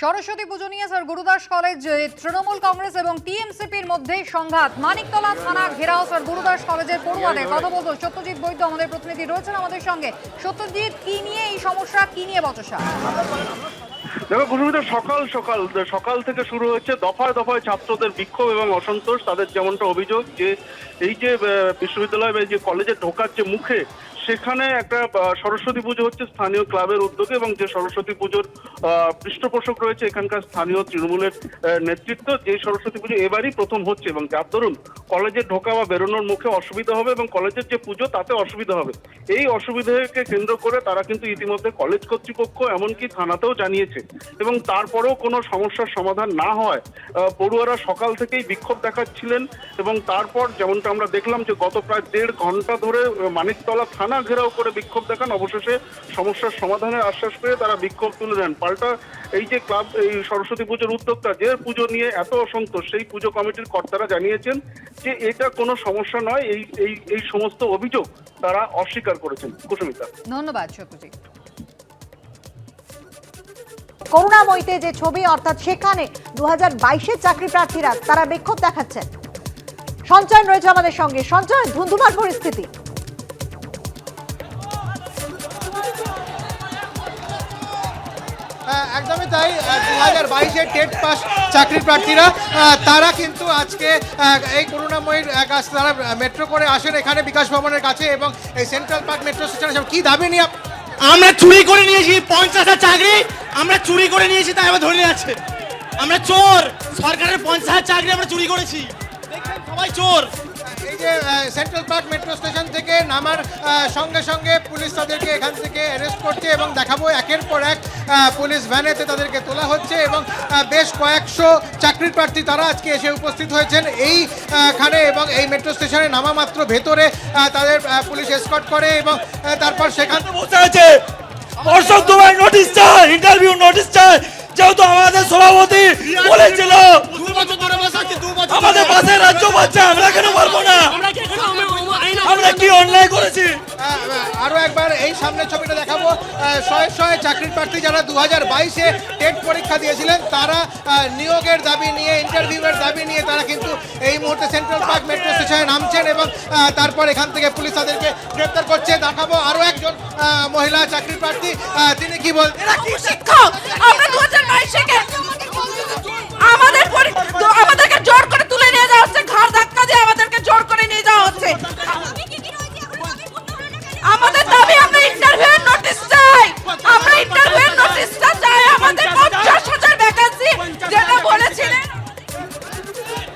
সরস্বতী পুজো নিয়ে স্যার গুরুদাস কলেজে তৃণমূল কংগ্রেস এবং টিএমসিপির মধ্যে সংঘাত। মানিকতলা থানা ঘেরাও স্যার গুরুদাস কলেজের পড়ুয়াদের। কথা বলব সত্যজিৎ বৈদ্য আমাদের প্রতিনিধি রয়েছেন আমাদের সঙ্গে। সত্যজিৎ কি নিয়ে এই সমস্যা কি নিয়ে বচসা? দেখো কুসুমিতা সকাল সকাল সকাল থেকে শুরু হচ্ছে দফায় দফায় ছাত্রদের বিক্ষোভ এবং অসন্তোষ তাদের যেমনটা অভিযোগ যে এই যে বিশ্ববিদ্যালয় বা এই যে কলেজে ঢোকার যে মুখে সেখানে একটা সরস্বতী পুজো হচ্ছে স্থানীয় ক্লাবের উদ্যোগে এবং যে সরস্বতী পুজোর পৃষ্ঠপোষক রয়েছে এখানকার স্থানীয় তৃণমূলের নেতৃত্ব, যে সরস্বতী পুজো এবারই প্রথম হচ্ছে এবং যার দরুন কলেজে ঢোকা বা বেরোনোর মুখে অসুবিধা হবে এবং কলেজের যে পুজো, তাতে অসুবিধা হবে। এই অসুবিধাকে কেন্দ্র করে তারা কিন্তু ইতিমধ্যে কলেজ কর্তৃপক্ষ, এমনকি থানাতেও জানিয়েছে। এবং তারপরেও কোনো সমস্যার সমাধান না হয় পড়ুয়ারা সকাল থেকেই বিক্ষোভ দেখাচ্ছিলেন এবং তারপর যেমনটা আমরা দেখলাম যে গত প্রায় দেড় ঘণ্টা ধরে মানিকতলা থানা ঘেরাও করে বিক্ষোভ দেখান। অবশেষে সমস্যার সমাধানের আশ্বাস পেয়ে তারা বিক্ষোভ তুলে দেন। পাল্টা এই যে ক্লাব, এই সরস্বতী পুজোর উদ্যোক্তা, যে পুজো নিয়ে এত অসন্তোষ, সেই পুজো কমিটির কর্তারা জানিয়েছেন যে এটা কোনো সমস্যা নয় এই এই এই সমস্ত অভিযোগ তারা অস্বীকার করেছেন। কুসুমিতা। ধন্যবাদ সত্যজিৎ। করুণাময়ীতে যে ছবি অর্থাৎ সেখানে দু হাজার বাইশের চাকরি প্রার্থীরা তারা বিক্ষোভ দেখাচ্ছেন। সঞ্চয়ন রয়েছে আমাদের সঙ্গে। সঞ্চয় ধুন্ধুমার পরিস্থিতি। একদমই তাই দু হাজার বাইশের টেট পাস চাকরি প্রার্থীরা তারা কিন্তু আজকে এই করুণাময়ীর কাছ তারা মেট্রো করে আসেন এখানে বিকাশ ভবনের কাছে এবং এই সেন্ট্রাল পার্ক মেট্রো স্টেশনে কি দাবি নিয়ে আমরা চুরি করে নিয়েছি পঞ্চাশ চাকরি, আমরা চুরি করে নিয়েছি, তাই আবার ধরে যাচ্ছে। আমরা চোর, সরকারের পঞ্চাশ চাকরি আমরা চুরি করেছি। সবাই চোর। এই যে সেন্ট্রাল পার্ক মেট্রো স্টেশন থেকে নামার সঙ্গে সঙ্গে পুলিশ তাদেরকে এখান থেকে অ্যারেস্ট করছে এবং দেখাবো একের পর এক পুলিশ ভ্যানেতে তাদেরকে তোলা হচ্ছে এবং বেশ কয়েকশো চাকরির প্রার্থী তারা আজকে এসে উপস্থিত হয়েছেন এই খানে এবং এই মেট্রো স্টেশনে নামা মাত্র ভেতরে তাদের পুলিশ এসকট করে এবং তারপর সেখান বসে আছে। তোমার নোটিশ চাই ইন্টারভিউ নোটিশ চাই। যেহেতু আমাদের সভাপতি বলেছিল আমাদের পাশে রাজ্য পাচ্ছে আমরা কেন পারব না? আমরা কি অন্যায় করেছি? আহ, আরও একবার এই সামনের ছবিটা দেখাবো। আহ, শয়ে শয়ে চাকরির প্রার্থী যারা দু হাজার বাইশে টেট পরীক্ষা দিয়েছিলেন তারা আহ, নিয়োগের দাবি নিয়ে ইন্টারভিউয়ের দাবি নিয়ে তারা কিন্তু এই মুহূর্তে সেন্ট্রাল পার্ক মেট্রো স্টেশনে নামছেন এবং তারপর এখান থেকে পুলিশ তাদেরকে গ্রেপ্তার করছে। দেখাবো আরও একজন আহ, মহিলা চাকরি প্রার্থী আহ, তিনি কি বল এরা কি শিক্ষক? আমরা